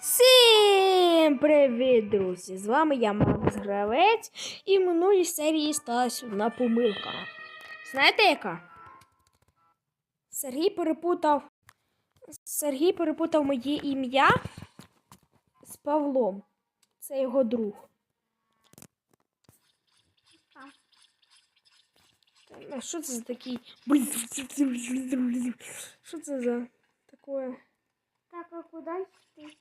Всім привіт, друзі! З вами я Макс Гравець, і в минулій серії сталася одна помилка. Знаєте яка? Сергій перепутав. Сергій перепутав моє ім'я з Павлом. Це його друг. А що це за такий? Що це за таке? Так, а куда йти?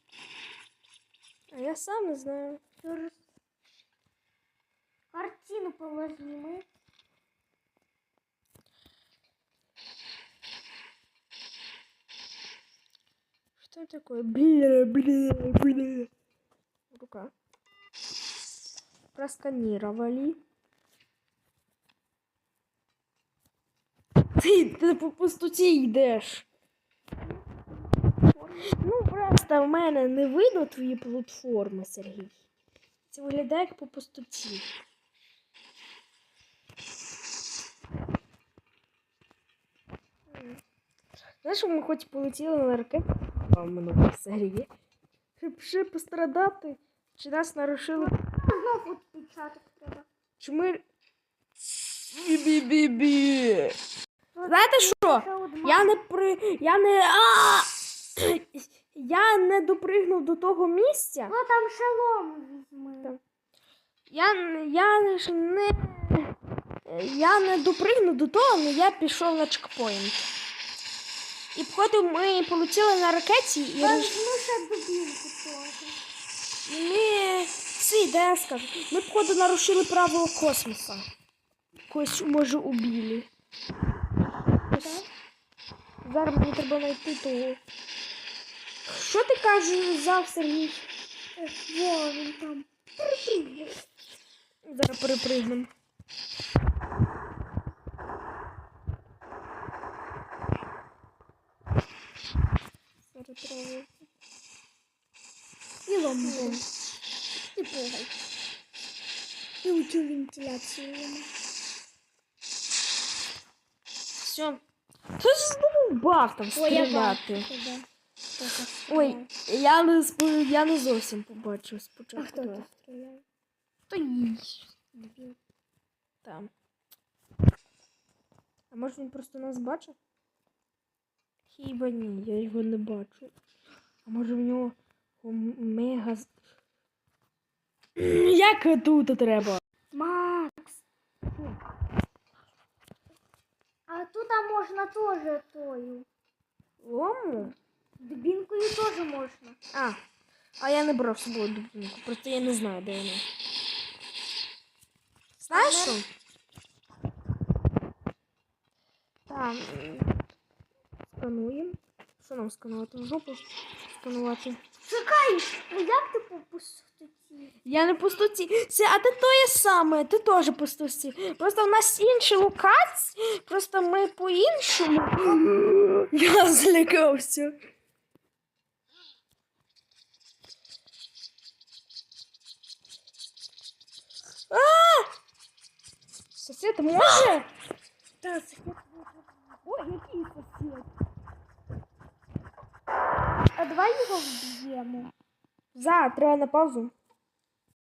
А я сам не знаю. Через картину повозьми. Что такое? Бля, бля, бля. Рука. Просканировали. Ти, ти по пустоті йдеш. Ну, просто в мене не видно твої платформи, Сергій. Це виглядає як по пустоті. Знаєш, ми хоч полетіли на ракеті в минулій серії. Ще пострадати, чи нас нарушили. Знову відпечаток треба. Чи ми. Бі-бі-бі-бі. Знаєте що? Я не при. Я не. А! Я не допригнув до того місця. Ну там шелом візьми. Я, я ж не. Я не допригнув до того, але я пішов на чекпоінт. І походу ми полетіли на ракеті і. Ми ці, де я скажу, ми походу нарушили правила космоса. Когось може убили. Зараз мені треба знайти того. Що ти кажеш за Сергій? Во, він там. Зараз перепригнемо. Зараз треба. І ломбом. І погай. І у цю вентиляцію. Все. Хто ж знову баг там Ой, я стріляти? Ой, я не, я не зовсім побачив А спочатку. хто так стріляє? То їй. Там. А може він просто нас бачив? Хіба ні, я його не бачу. А може в нього мега. Як тут треба? Макс. А тут можна теж тою. Лому? Дубінкою теж можна. А. А я не брав з собою дубинку, просто я не знаю, де вона. Знаєш що? Так. Скануємо. Що нам сканувати? В жопу сканувати. Чекай, ну як ти по пустоті? Я не пустоті. Це, а ти то є саме, ти теж пустоті. Просто в нас інші локації, просто ми по-іншому. Я злякався. Сосед може? Та, це Ой, який сосед? А давай його вб'ємо. За, треба на паузу.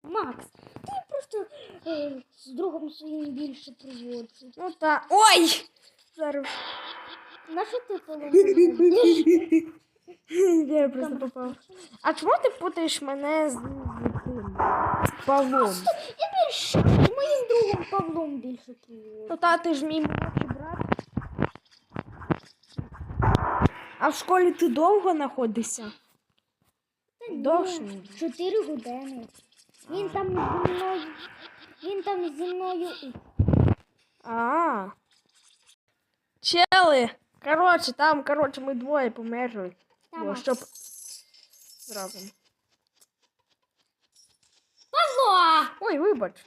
Макс, ти просто е, з другом своїм більше приводиться. Ну та. Ой! Зараз. На що ти поломав? Я просто попав. А чому ти путаєш мене з? З Павлом? Я більше з моїм другом Павлом більше приводиться. Ну та ти ж мій молодший брат. А в школі ти довго знаходишся? Довше. Чотири години. Він там зі мною. Він там зі мною. А. Чели! Коротше, там, коротше, ми двоє померли. Бо, щоб зразу. Павло! Ой, вибач.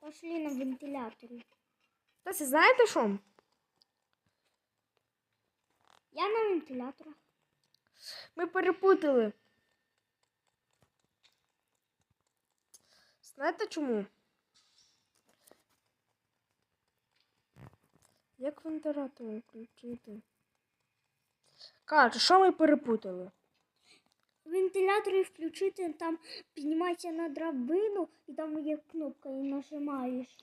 Пошли на вентиляторі. Та це знаєте що? Я на вентиляторах. Ми перепутали. Знаєте чому? Як вентилятор включити? Каже, що ми перепутали? вентилятор і включити, там піднімається на драбину, і там є кнопка, і нажимаєш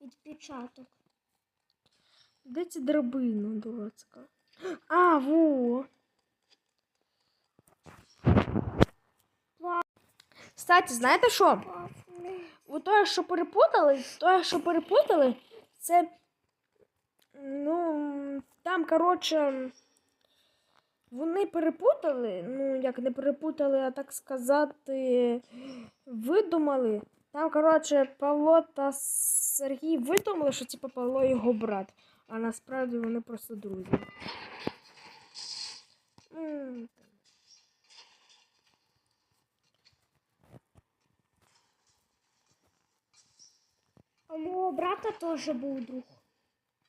відпечаток. Де ці драбина, дурацька? А, во. Кстати, знаєте що? У того, що перепутали, то, що перепутали, це. Ну, там, коротше, вони перепутали, ну, як не перепутали, а так сказати, видумали. Там, коротше, Павло та Сергій видумали, що типу Павло його брат, а насправді вони просто друзі. А мого брата теж був друг.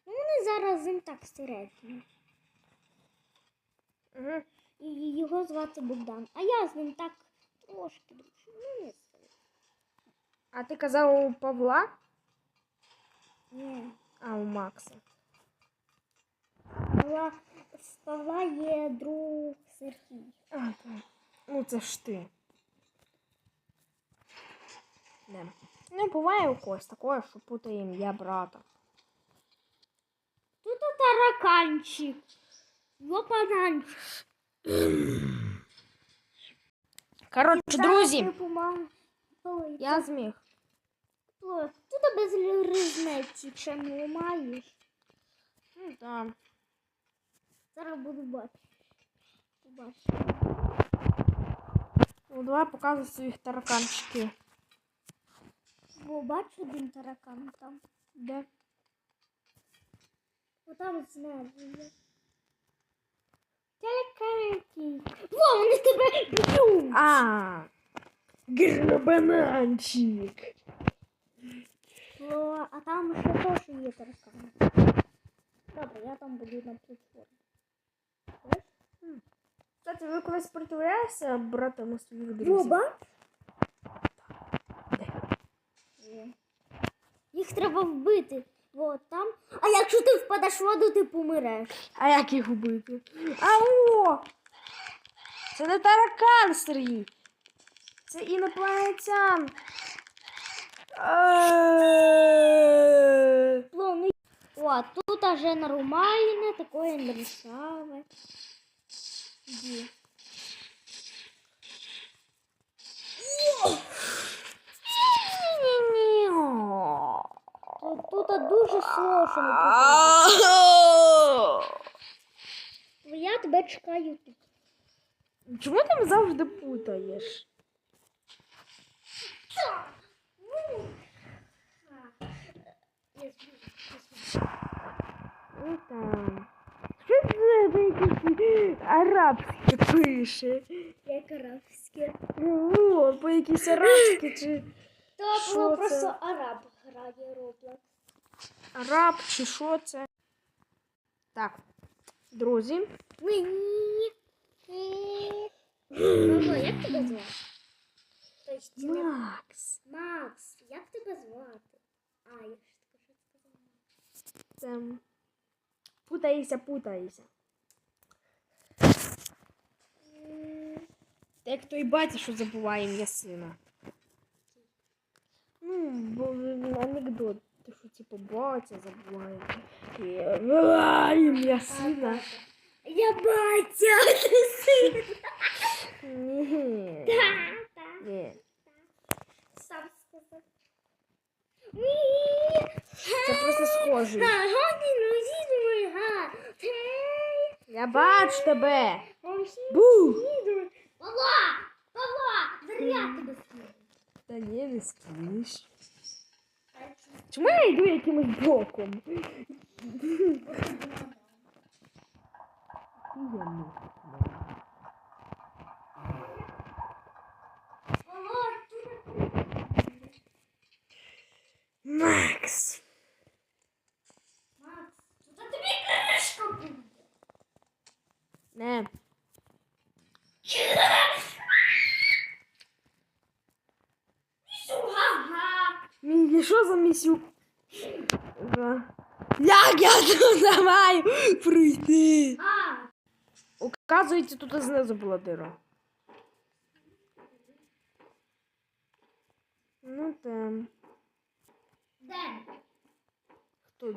Ну, вони зараз з ним так середні. І його звати Богдан. А я з ним так трошки дружу. Ну, не сильно. А ти казав у Павла, Ні. а у Макса. Павла, з Павла є друг Сергій. А, так. Ну, це ж ти. Не. Ну, буває у когось такое, що путає ім'я брата. Тут тараканчик. Лопананчик. Коротше, друзі, Ой, я зміг. Ой, Тут без різниці, чим ламаєш. Ну, так. Зараз буду бачити. Побачу. Ну, давай показуй своїх тараканчиків. Бо бачу один таракан там. Де? Отам знизу є. Тараканки. Во, вони тебе б'ють. А. Грабананчик. О, а там ще теж є таракани. Добре, я там буду на платформі. Кстати, ви колись сопротивлялися братами своїх друзів? Роба? Їх треба вбити. Вот там. А якщо ти впадеш в воду, ти помиреш. А як їх убити? А о! Це не таракан, Сергій. Це інопланетян. Плавний. О, тут уже нормальне, такое нарисове. Де? Тут, дуже сложно. Я тебе чекаю тут. Чому ти мене завжди путаєш? Там. Що це за якісь арабське пише? Як арабське. О, по якісь арабські чи То було просто араб грає Roblox. араб, чи що це? Так, друзі. Мені. Мамо, як тебе звати? Тобто не Макс. Макс, як тебе звати? А, я ж таке що сказала. Це... Путаєшся, путаєшся. Та як той батя, що забуває ім'я сина. Ну, бо він анекдот. Ти що, типу, батя забуває. Ім'я сина. Я батя, ти син. Ні. Ні. Сам сказав. Це просто схоже. ну, Я бачу тебе. Бу! Павло! Павло! Зря тебе скину. Та ні, не скинеш. Чому я йду якимось боком? Павло, що за місюк? Як я тут давай пройти? Указывайте тут знизу была дыра. Ну там. Де? Хто?